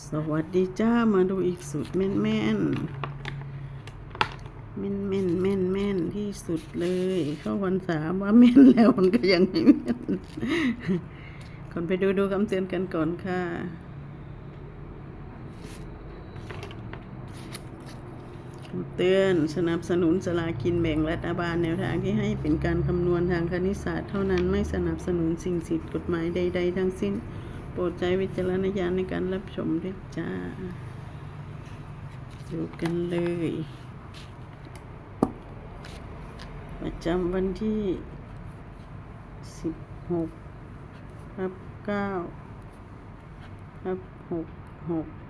สวัสดีจ้ามาดูอีกสุดแม่นแม่นแม่นแม่นแม่นแม่นที่สุดเลย เข้าวันสามว่าแม่นแล้วมันก็ยังไม่แม่นก่อนไปดูดูคำเตือนกันก่อนค่ะ เตือนสนับสนุนสลากินแบ่งรัฐบาลแนวทางที่ให้เป็นการคำนวณทางคณิตศาสตร์เท่านั้นไม่สนับสนุนสิ่งสิทธิกฎหมายใด ๆ ทั้งสิ้น โปรดใช้วิจารณญาณในการรับชมด้วยจ้าดูกันเลย ประจำวันที่ 16ครับ9ครับ6 6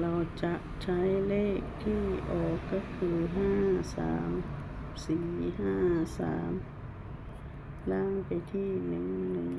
เราจะใช้เลขที่ออกก็คือห้าสาม สี่ห้าสามล่างไปที่หนึ่งหนึ่ง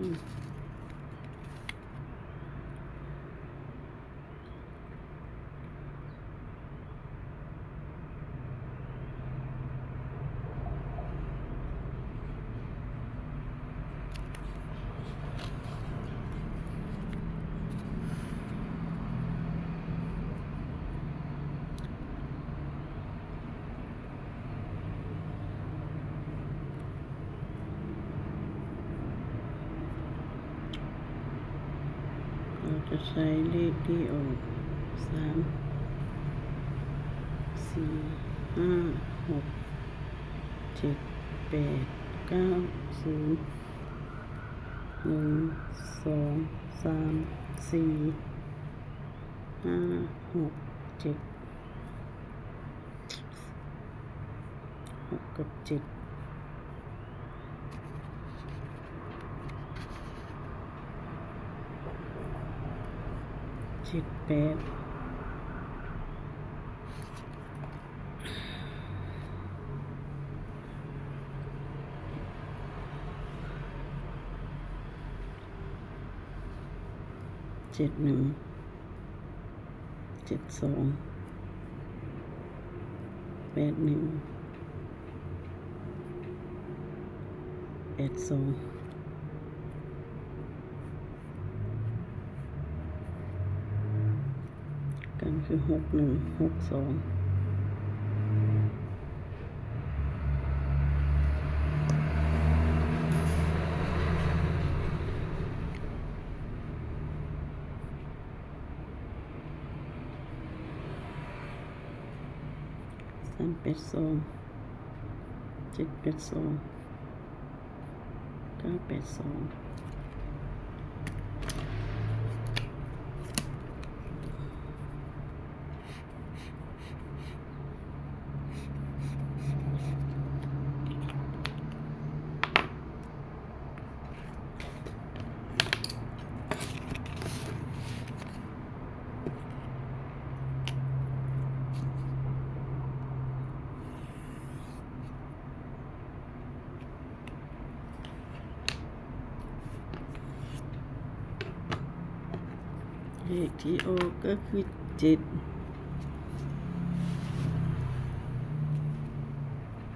ใช้เลขที่ออกสามสี่ห้าหกเจ็ดแปดเก้าศูนย์หนึ่งสองสามสี่ห้าหกเจ็ดหกกับเจ็ด จ็ดแปดเจ็ดหนึ่งเจ็ดสองแปดหนึ่งแปดสอง กันคือหกหนึ่งหกสองสามแปดสองเจ็ดแปดสองเก้าแปดสอง เลขที่ออกก็คือเจ็ด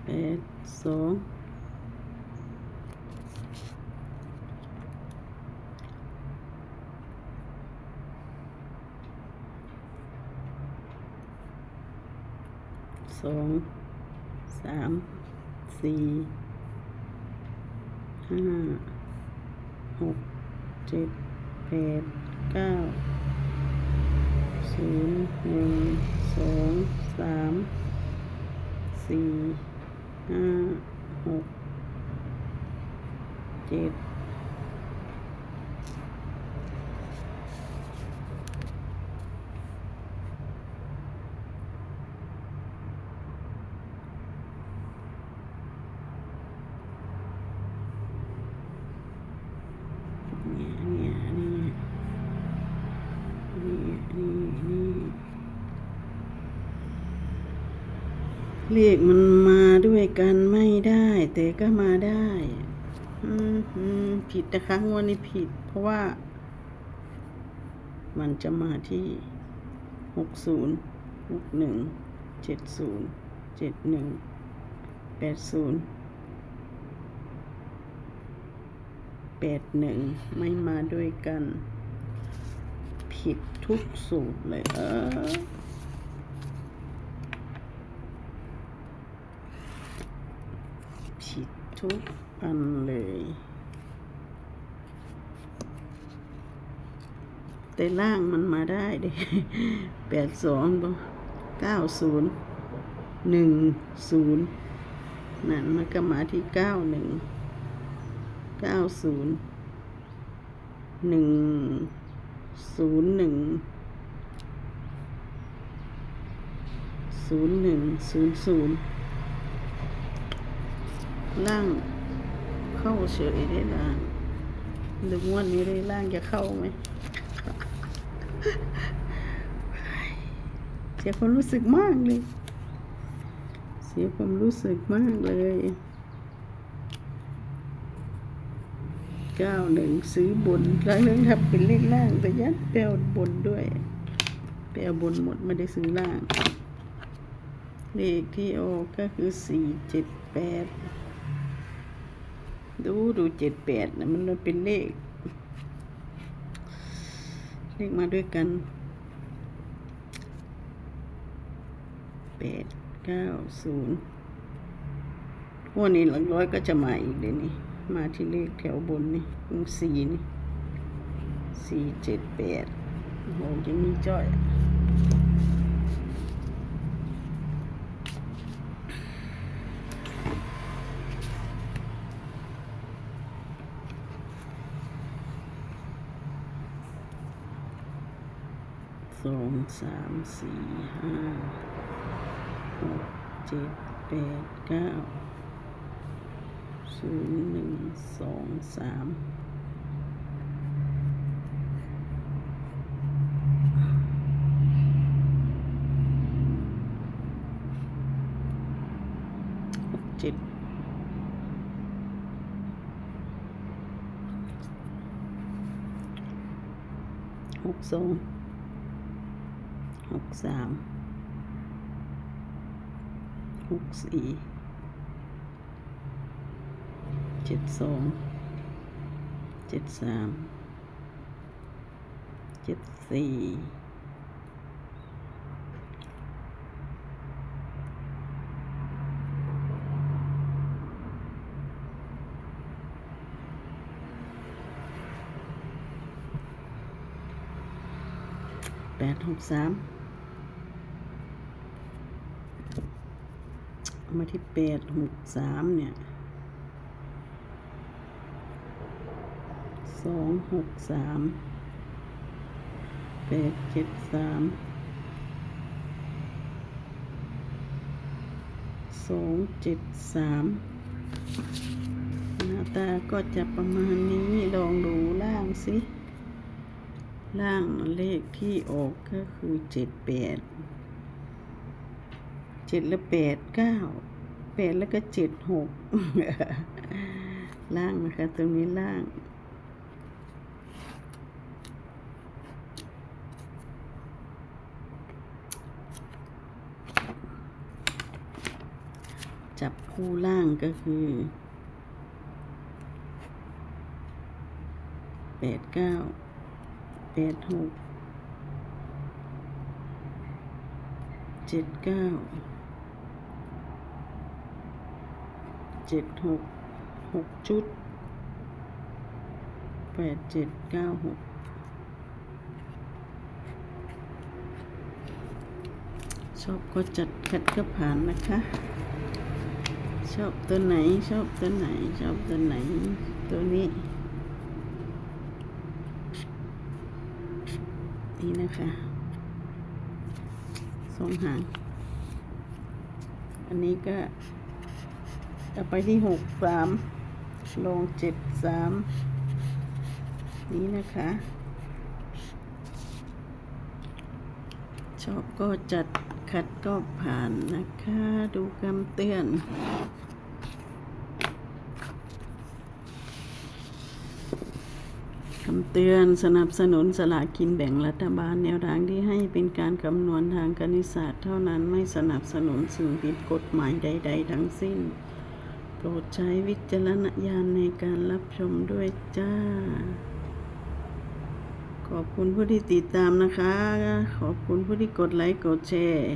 แปดสองสองสามสี่ห้าหกเจ็ดแปดเก้า ศูนย์หนึ่งสองสามสี่ห้าหกเจ็ดเนี่ยเนี่ยเนี่ยนี่นี่นี่ เลขมันมาด้วยกันไม่ได้ แต่ก็มาได้ผิดนะคะงวดนี้ผิด เพราะว่า มันจะมาที่หกศูนย์หกหนึ่งเจ็ดศูนย์เจ็ดหนึ่งแปดศูนย์แปดหนึ่งไม่มาด้วยกัน ผิดทุกสูตรเลยเออ ผิด ทุกอันเลยแต่ล่างมันมาได้เด้แปดสองเก้าศูนย์หนึ่งศูนย์นั่นมันก็มาที่เก้าหนึ่งเก้าศูนย์หนึ่งศูนย์หนึ่งศูนย์หนึ่งศูนย์ศูนย์ ล่างเข้าเฉยได้ล่างหรืองวดนี้ได้ล่างจะเข้าไหมเสียความรู้สึกมากเลย เสียความรู้สึกมากเลยเก้าหนึ่งซื้อบนครั้งนึงทำเป็นเลขล่างแต่ยัดแปลบนด้วย แปลบนหมดไม่ได้ซื้อล่าง เลขที่ออกก็คือสี่เจ็ดแปด ดูดูเจ็ดแปดนะมันเป็นเลข เลขมาด้วยกันแปดเก้าศูนย์พวันนี้หลักร้อยก็จะมาอีกเดี๋ยนี้มาที่เลขแถวบนนี่สี่นี่สี่เจ็ดแปดโอ้โหยังมีจ้อย สองสามสี่ห้าหกเจ็ดแปดเก้าศูนย์หนึ่งสองสามหกเจ็ดหกสอง กสามหกสี่เจ็ดสองเจ็ดสามเจ็ดสี่แปดหกสามเอา มาที่แปดหกสามเนี่ยสองหกสามแปดเจ็ดสามสองเจ็ดสามหน้าตาก็จะประมาณนี้ลองดูล่างสิ ล่างเลขที่ออกก็คือเจ็ดแปด เจ็ดแล้วแปดเก้าแปดแล้วก็เจ็ดหกล่างนะคะตรงนี้ล่างจับคู่ล่างก็คือแปดเก้าแปดหกเจ็ดเก้า เจ็ดหกหกชุดแปดเจ็ดเก้าหกชอบก็จัดขัดก็ผ่านนะคะ ชอบตัวไหนชอบตัวไหน ชอบตัวไหน ตัวนี้ นี่นะคะสองหาง อันนี้ก็ จะไปที่หกสามลงเจ็ดสามนี่นะคะ ชอบก็จัดขัดก็ผ่านนะคะ ดูคำเตือนคำเตือนสนับสนุนสลากกินแบ่งรัฐบาลแนวทางที่ให้เป็นการคำนวณทางคณิตศาสตร์เท่านั้นไม่สนับสนุนสิ่งผิดกฎหมายใด ๆ ทั้งสิ้น โปรดใช้วิจารณญาณในการรับชมด้วยจ้า ขอบคุณผู้ที่ติดตามนะคะ ขอบคุณผู้ที่กดไลค์กดแชร์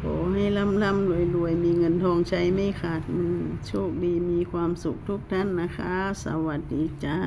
ขอให้ร่ำร่ำรวยรวยมีเงินทองใช้ไม่ขาดมือ โชคดีมีความสุขทุกท่านนะคะ สวัสดีจ้า